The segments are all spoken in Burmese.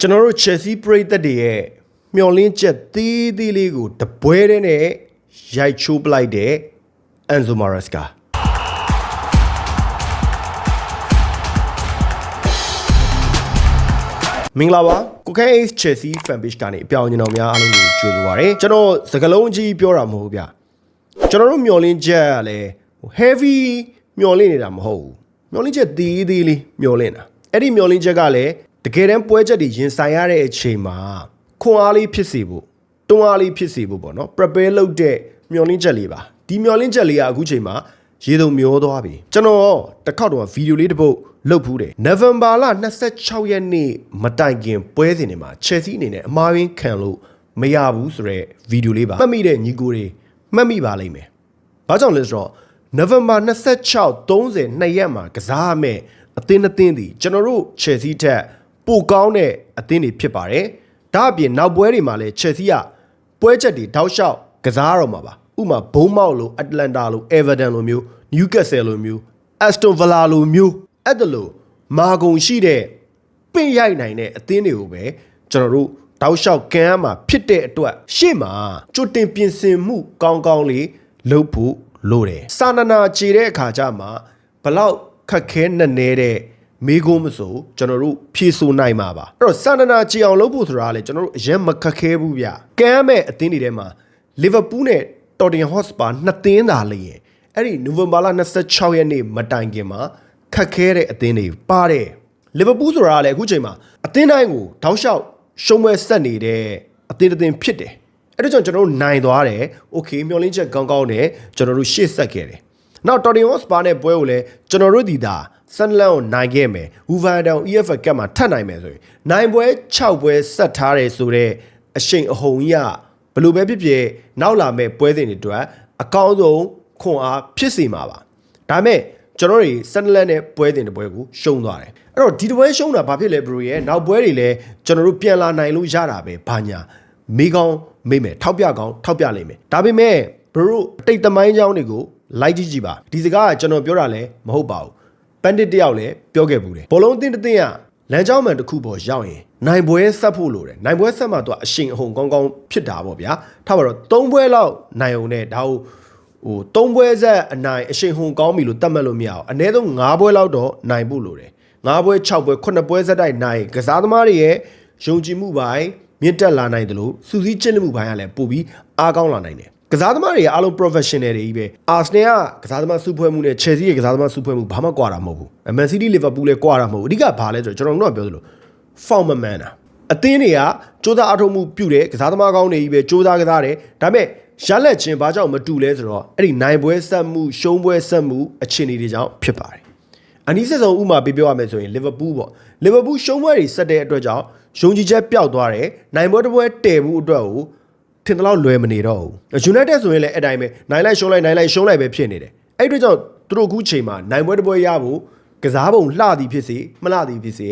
ကျွန်တော်တို့ Chelsea ပရိသတ်တွေရဲ့မျှော်လင့်ချက်သေးသေးလေးကိုတပွဲတည်းနဲ့ရိုက်ချိုးပလိုက်တဲ့ Enzo Maresca မင်္ဂလာပါကိုခဲ Ace Chelsea fan page ကနေအပြောင်းအလဲတော်များအားလုံးကိုကြိုဆိုပါရစေကျွန်တော်စကလုံးကြီးပြောတာမဟုတ်ဘူးဗျကျွန်တော်တို့မျှော်လင့်ချက်ကလည်းဟို heavy မျှော်လင့်နေတာမဟုတ်ဘူးမျှော်လင့်ချက်သေးသေးလေးမျှော်လင့်တာအဲ့ဒီမျှော်လင့်ချက်ကလည်းတ ကယ်တမ်းပွဲချက်တွေရင်ဆိုင်ရတဲ့အချိန်မှာခွန်အားလေးဖြစ်စေဖို့တွန်းအားလေးဖြစ်စေဖို့ပေါ့နော် prepare လုပ်တဲ့မျှော်လင့်ချက်လေးပါဒီမျှော်လင့်ချက်လေးကအခုချိန်မှာရေတုံမျောသွားပြီကျွန်တော်တစ်ခေါက်တော့ဗီဒီယိုလေးတစ်ပုတ်လုတ်ဖူးတယ်နိုဝင်ဘာလ26ရက်နေ့မတိုင်ခင်ပွဲစဉ်တွေမှာ Chelsea အနေနဲ့အမှားရင်းခံလို့မရဘူးဆိုတော့ဗီဒီယိုလေးပါမှတ်မိတဲ့ညီကိုတွေမှတ်မိပါလိမ့်မယ်။ဘာကြောင့်လဲဆိုတော့နိုဝင်ဘာ26 30နှစ်ရက်မှာကစားရမယ့်အသင်းအသင်းဒီကျွန်တော်တို့ Chelsea ထက် ပိုကောင်းတဲ့အသင်းတွေဖြစ်ပါတယ်။ဒါအပြင်နောက်ပွဲတွေမှာလည်း Chelsea ကပွဲချက်တွေတောက်လျှောက်ကစားရတော့မှာပါ။ဥပမာဘုံမောက်လိုအတလန်တာလိုအေဗာတန်လိုမျိုးနျူကက်ဆယ်လိုမျိုးအက်စတွန်ဗလာလိုမျိုးအဲ့ဒါလိုမာဂုံရှိတဲ့ပင့်ရိုက်နိုင်တဲ့အသင်းတွေကိုပဲကျွန်တော်တို့တောက်လျှောက်ကမ်းမှာဖြစ်တဲ့အတွက်ရှေ့မှာကြိုတင်ပြင်ဆင်မှုကောင်းကောင်းလေးလုပ်ဖို့လိုတယ်စာနနာကြည်တဲ့အခါကျမှဘလောက်ခက်ခဲနဲ့နေတဲ့ မိကုံးမဆိုကျွန်တော်တို့ဖြည့်ဆို့နိုင်မှာပါအဲ့တော့စာနနာကြည်အောင်လုပ်ဖို့ဆိုတာကလေကျွန်တော်တို့အရင်မခက်ခဲဘူးဗျကမ်းမဲ့အသင်းတွေထဲမှာလီဗာပူးနဲ့တော်တင်ဟော့စပါနှစ်သင်းသာလေရင်အဲ့ဒီနိုဝင်ဘာလ26ရက်နေ့မတိုင်ခင်မှာခက်ခဲတဲ့အသင်းတွေပါတယ်လီဗာပူးဆိုတာကလည်းအခုချိန်မှာအသင်းတိုင်းကိုတောက်လျှောက်ရှုံးပွဲဆက်နေတဲ့အသင်းတစ်သင်းဖြစ်တယ်အဲ့ဒါကြောင့်ကျွန်တော်တို့နိုင်သွားတယ်โอเคမျောလင်းချက်ကောင်းကောင်းနဲ့ကျွန်တော်တို့ရှေ့ဆက်ခဲ့တယ်နောက်တော်တင်ဟော့စပါနဲ့ပွဲကိုလည်းကျွန်တော်တို့ဒီသာ ဆန်လန်ကိုနိုင်ခဲ့မယ်ဝူဗန်တောင် EFL ကပ်မှာထပ်နိုင်မယ်ဆိုရင်နိုင်ပွဲ6ပွဲဆက်ထားတယ်ဆိုတော့အရှိန်အဟုန်ကြီးကဘယ်လိုပဲဖြစ်ဖြစ်နောက်လာမဲ့ပွဲစဉ်တွေအတွက်အကောင်းဆုံးခွန်အားဖြစ်စေမှာပါဒါမဲ့ကျွန်တော်တွေဆန်လန်နဲ့ပွဲတင်တဲ့ပွဲကိုရှုံးသွားတယ်အဲ့တော့ဒီတပွဲရှုံးတာဘာဖြစ်လဲဘရိုရဲ့နောက်ပွဲတွေလည်းကျွန်တော်တို့ပြန်လာနိုင်လို့ရတာပဲဘာညာမိကောင်းမိမယ်ထောက်ပြကောင်းထောက်ပြလိမ့်မယ်ဒါပေမဲ့ဘရိုအတိတ်သမိုင်းကြောင်းတွေကိုလိုက်ကြည့်ကြည့်ပါဒီစကားကကျွန်တော်ပြောတာလည်းမဟုတ်ပါဘူး ပန်တစ်တယောက်လည်းပြောခဲ့ဘူးတယ်ဘောလုံးအသင်းတစ်သင်းကလမ်းကြောင်းမှန်တစ်ခုပေါ်ရောက်ရင်နိုင်ပွဲဆက်ဖို့လိုတယ်နိုင်ပွဲဆက်မှတော့အရှင်အဟုန်ကောင်းကောင်းဖြစ်တာပေါ့ဗျာထားပါတော့၃ပွဲလောက်နိုင်အောင်နဲ့ဒါကိုဟို၃ပွဲဆက်အနိုင်အရှင်ဟုန်ကောင်းပြီလို့တတ်မှတ်လို့မရအောင်အနည်းဆုံး၅ပွဲလောက်တော့နိုင်ဖို့လိုတယ်၅ပွဲ၆ပွဲ9ပွဲဆက်တိုက်နိုင်ကစားသမားတွေရဲ့ယုံကြည်မှုပိုင်းမြင့်တက်လာနိုင်တယ်လို့စူးစီးချစ်လက်မှုပိုင်းကလည်းပို့ပြီးအားကောင်းလာနိုင်တယ် ကစားသမားတွေကအားလုံး professional တွေကြီးပဲအာဆနယ်ကကစားသမားစုဖွဲ့မှုနဲ့ Chelsea ရဲ့ကစားသမားစုဖွဲ့မှုဘာမှကွာတာမဟုတ်ဘူး Man City Liverpool လည်းကွာတာမဟုတ်ဘူးအဓိကဘာလဲဆိုတော့ကျွန်တော်တို့ကပြောသလို form မမှန်တာအသင်းတွေကစ조사အထုံးမှုပြုတယ်ကစားသမားကောင်းတွေကြီးပဲစ조사ကစားတယ်ဒါပေမဲ့ရလက်ချင်းဘာကြောင့်မတူလဲဆိုတော့အဲ့ဒီနိုင်ပွဲဆက်မှုရှုံးပွဲဆက်မှုအခြေအနေတွေကြောင့်ဖြစ်ပါတယ်အနည်းဆက်ဆုံးဥမာပြပြောရမယ်ဆိုရင်လီဗာပူးပေါ့လီဗာပူးရှုံးပွဲတွေဆက်တဲ့အတွက်ကြောင့်ယုံကြည်ချက်ပျောက်သွားတယ်နိုင်ပွဲတစ်ပွဲတည်မှုအတွက်ကို ထင်သလောက်လွယ်မနေတော့ဘူး United ဆိုရင်လည်းအဲ့တိုင်းပဲနိုင်လိုက်ရှုံးလိုက်နိုင်လိုက်ရှုံးလိုက်ပဲဖြစ်နေတယ်အဲ့အတွက်ကြောင့်သူတို့အခုချိန်မှာနိုင်ပွဲတစ်ပွဲရဖို့ကစားပုံလှသည်ဖြစ်စေမလှသည်ဖြစ်စေ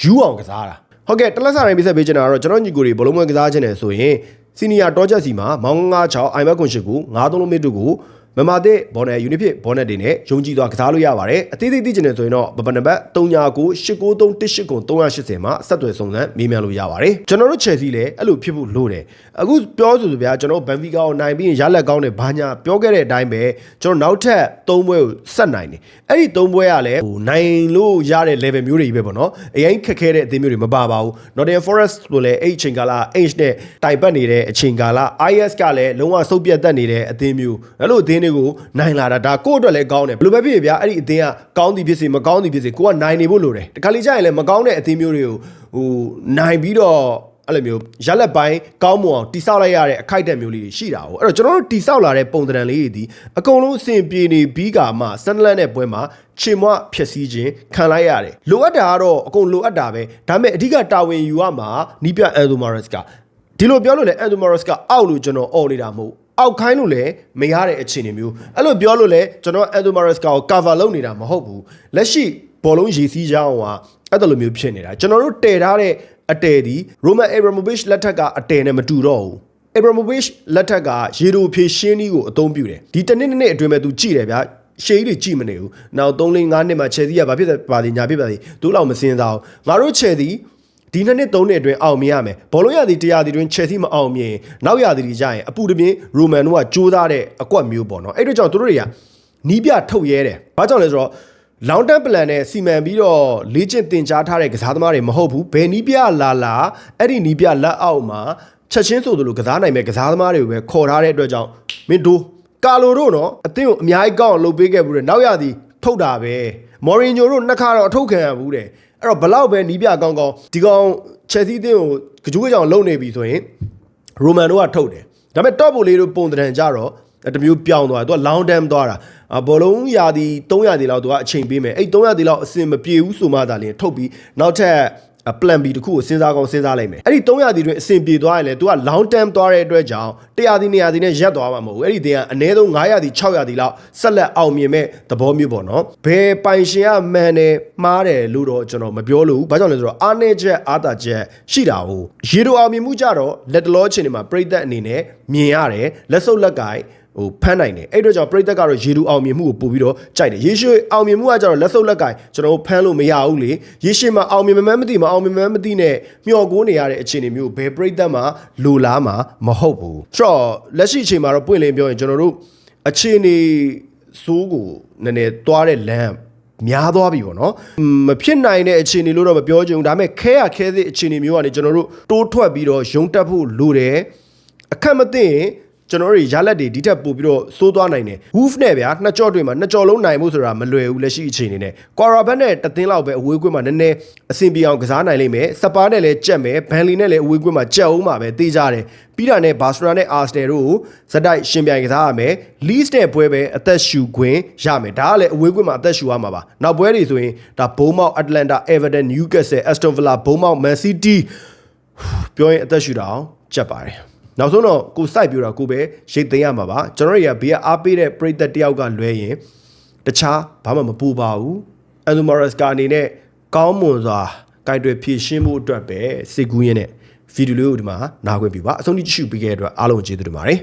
ယူအောင်ကစားတာဟုတ်ကဲ့တလက်စာတိုင်းပြဆက်ပေးချင်တာကတော့ကျွန်တော်ညီကိုတွေဘလုံးပွဲကစားခြင်းတယ်ဆိုရင်စီနီယာတောချက်စီမှာမောင်း96 iMac ကွန်ရှစ်ကို93လုံးမစ်တို့ကို မမတဲ့ဘောနယ်ယူနစ်ဖြစ်ဘောနယ်တွေနဲ့ယုံကြည်စွာကစားလို့ရပါတယ်အသေးသေးသိချင်တယ်ဆိုရင်တော့ဘဘနံပါတ်39989318မှာဆက်သွယ်စုံစမ်းမေးမြန်းလို့ရပါတယ်ကျွန်တော်တို့ Chelsea လည်းအဲ့လိုဖြစ်ဖို့လိုတယ်အခုပြောဆိုဆိုဗျာကျွန်တော်ဘန်ဖီကာကိုနိုင်ပြီးရင်ရလက်ကောင်းတယ်ဘာညာပြောခဲ့တဲ့အတိုင်းပဲကျွန်တော်နောက်ထပ်၃ပွဲကိုဆက်နိုင်တယ်အဲ့ဒီ၃ပွဲကလည်းဟိုနိုင်လို့ရတဲ့ level မျိုးတွေကြီးပဲပေါ့နော်အရင်ခက်ခဲတဲ့အသင်းမျိုးတွေမပါပါဘူး Nottingham Forest ကိုလည်းအဲ့အချိန်ကာလ H နဲ့တိုင်ပတ်နေတဲ့အချိန်ကာလ IS ကလည်းလုံးဝစုပ်ပြတ်တတ်နေတဲ့အသင်းမျိုးအဲ့လိုအသင်းတွေကိုနိုင်လာတာဒါကိုယ့်အတွက်လည်းကောင်းတယ်ဘယ်လိုပဲဖြစ်ဖြစ်ဗျာအဲ့ဒီအသင်းကကောင်းသည်ဖြစ်စေမကောင်းသည်ဖြစ်စေကိုကနိုင်နေဖို့လိုတယ်တခါလေကြာရင်လည်းမကောင်းတဲ့အသင်းမျိုးတွေကိုဟိုနိုင်ပြီးတော့အဲ့လိုမျိုးရက်လက်ပိုင်းကောင်းမွန်အောင်တိဆောက်လိုက်ရတဲ့အခိုက်အတန့်မျိုးလေးတွေရှိတာ哦အဲ့တော့ကျွန်တော်တို့တိဆောက်လာတဲ့ပုံသဏ္ဍာန်လေးတွေဒီအကုန်လုံးအဆင်ပြေနေပြီးကမှဆန်ဒလန်တဲ့ပွဲမှာချေမွဖြည့်စည်းခြင်းခံလိုက်ရတယ်လိုအပ်တာကတော့အကုန်လိုအပ်တာပဲဒါပေမဲ့အဓိကတာဝန်ယူရမှာနီးပြအန်ဒိုမာရက်စ်ကဒီလိုပြောလို့လေအန်ဒိုမာရက်စ်ကအောက်လို့ကျွန်တော်អော်နေတာမဟုတ် အောက်ခိုင်းလို့လည်းမရတဲ့အခြေအနေမျိုးအဲ့လိုပြောလို့လည်းကျွန်တော်အန်ဒိုမာရက်စ်ကို cover လုပ်နေတာမဟုတ်ဘူးလက်ရှိဘောလုံးရည်စည်းကြောင်းကအဲ့လိုမျိုးဖြစ်နေတာကျွန်တော်တို့တည်ထားတဲ့အတဲဒီရိုမန်အေဘရာမိုဗစ်လက်ထက်ကအတဲနဲ့မတူတော့ဘူးအေဘရာမိုဗစ်လက်ထက်ကရေဒိုဖြည့်ရှင်းနည်းကိုအသုံးပြုတယ်ဒီတစ်နှစ်နှစ်နှစ်အတွင်းမှာသူကြည့်တယ်ဗျာရှေးကြီးတွေကြည့်မနေဘူးနောက်3လ5နှစ်မှာချယ်ဆီကဘာဖြစ်ပါလဲညာဖြစ်ပါလဲသူ့လောက်မစင်းစားဘူးငါတို့ချယ်ဆီ ဒီနှစ်နှစ်သုံးနှစ်အတွင်းအောင်မြင်ရမယ်ဘောလုံးရသည်တရားသည်တွင် Chelsea မအောင်မြင်နောက်ရသည်တွေကြရင်အပူတပြင်း Roman တို့ကကြိုးစားတဲ့အကွက်မျိုးပေါ့နော်အဲ့တို့ကြောင့်တို့တွေကနီးပြထုတ်ရဲတယ်ဘာကြောင့်လဲဆိုတော့ long term plan နဲ့စီမံပြီးတော့လေ့ကျင့်သင်ကြားထားတဲ့ကစားသမားတွေမဟုတ်ဘူးဘယ်နီးပြလာလာအဲ့ဒီနီးပြလက်အောက်မှာချက်ချင်းဆိုသလိုကစားနိုင်မဲ့ကစားသမားတွေကိုပဲခေါ်ထားတဲ့အတွက်ကြောင့်မင်းတို့ကာလိုတို့နော်အသင်းကိုအများကြီးကောင်းအောင်လုပ်ပေးခဲ့ဘူးတဲ့နောက်ရသည်ထုတ်တာပဲမော်ရီညိုတို့နှစ်ခါတော့အထုတ်ခံရဘူးတဲ့ အဲ့တော့ဘလောက်ပဲနီးပြကောင်းကောင်းဒီကောင်ချက်စီးအသင်းကိုကြိုးကြောင်လုံနေပြီဆိုရင်ရိုမန်တို့ကထုတ်တယ်ဒါပေမဲ့ top ဘိုလေးတို့ပုံတံကြတော့တမျိုးပြောင်းသွားတယ်သူက long term သွားတာအဘောလုံးရာသီ300ရာသီလောက်သူကအချိန်ပေးမယ်အဲ့300ရာသီလောက်အစင်မပြေဘူးဆိုမှသာလျှင်ထုတ်ပြီးနောက်ထပ် plan B တခုကိုစဉ်းစားကောင်းစဉ်းစားလိုက်မယ်အဲ့ဒီ300ရာသီတွင်အဆင်ပြေသွားရင်လေ तू က long term သွားတဲ့အတွက်ကြောင့်100ရာသီ200ရာသီနဲ့ရက်သွားမှာမဟုတ်ဘူးအဲ့ဒီတင်ကအနည်းဆုံး900ရာသီ600ရာသီလောက်ဆက်လက်အောင်မြင်မဲ့သဘောမျိုးပေါ့နော်ဘယ်ပိုင်ရှင်ကမှန်တယ်မှားတယ်လို့တော့ကျွန်တော်မပြောလို့ဘူးဘာကြောင့်လဲဆိုတော့အားနေချက်အားတာချက်ရှိတာဟုတ်ရေတိုအောင်မြင်မှုကြတော့လက်တလောအချိန်တွေမှာပြိသက်အနေနဲ့မြင်ရတယ်လက်စုပ်လက်ကင် ဟိုဖမ်းနိုင်တယ်အဲ့တော့ကြောင့်ပြိသက်ကတော့ရေတူအောင်မြင်မှုကိုပို့ပြီးတော့ကြိုက်တယ်ရေရှည်အောင်မြင်မှုကကျတော့လက်စုပ်လက်ကင်ကျွန်တော်တို့ဖမ်းလို့မရဘူးလေရေရှည်မှာအောင်မြင်မမှန်းမသိမအောင်မြင်မမှန်းမသိနဲ့မျောကိုးနေရတဲ့အခြေအနေမျိုးဘယ်ပြိသက်မှာလိုလားမှာမဟုတ်ဘူးဆိုတော့လက်ရှိအချိန်မှာတော့ပွင့်လင်းပြောရင်ကျွန်တော်တို့အခြေအနေစိုးကိုနည်းနည်းသွားတဲ့လမ်းများသွားပြီပေါ့နော်မဖြစ်နိုင်တဲ့အခြေအနေလို့တော့မပြောချင်ဘူးဒါပေမဲ့ခဲရခဲသေးအခြေအနေမျိုးကနေကျွန်တော်တို့တိုးထွက်ပြီးတော့ရုံတက်ဖို့လိုတယ်အခက်မသိရင် ကျွန်တော်တို့ရလက်တွေဒီထက်ပိုပြီးတော့စိုးသွားနိုင်တယ် Wolf နဲ့ဗျာနှစ်ကြော့တွေမှာနှစ်ကြော့လုံးနိုင်မှုဆိုတာမလွယ်ဘူးလက်ရှိအခြေအနေနဲ့ Quara နဲ့တသင်းလောက်ပဲအဝေးကွင်းမှာနည်းနည်းအဆင်ပြေအောင်ကစားနိုင်လိမ့်မယ်စပါးနဲ့လည်းကြက်မယ်ဘန်လီနဲ့လည်းအဝေးကွင်းမှာကြက်အောင်မှာပဲတေးကြတယ်ပြီးတာနဲ့ဘာစလိုနာနဲ့အာဆနယ်တို့ကိုဇက်တိုက်ရှင်ပြိုင်ကစားရမယ်လီးစ်နဲ့ပွဲပဲအသက်ရှူခွင့်ရမယ်ဒါကလည်းအဝေးကွင်းမှာအသက်ရှူရမှာပါနောက်ပွဲတွေဆိုရင်ဒါဘုံမောက်အတ္တလန်တာအေဗာတန်နျူကက်ဆယ်အက်စတွန်ဗီလာဘုံမောက်မန်စီးတီးပြောရင်အသက်ရှူတာအောင်ကြက်ပါတယ် နောက်ဆုံးတော့ကိုစိုက်ပြတာကိုပဲရိတ်သိမ်းရမှာပါကျွန်တော်တို့ရဘေးကအားပေးတဲ့ပရိသတ်တယောက်ကလွဲရင်တခြားဘာမှမပူပါဘူးအန်ဒူမာရက်စကအနေနဲ့ကောင်းမွန်စွာကြိုက်တွေဖြည့်ရှင်းဖို့အတွက်ပဲစိတ်ကူးရင်းနဲ့ဗီဒီယိုလေးကိုဒီမှာနားခွင့်ပြုပါအဆုံးထိကြည့်ရှုပေးခဲ့တဲ့အတွက်အားလုံးကျေးဇူးတင်ပါတယ်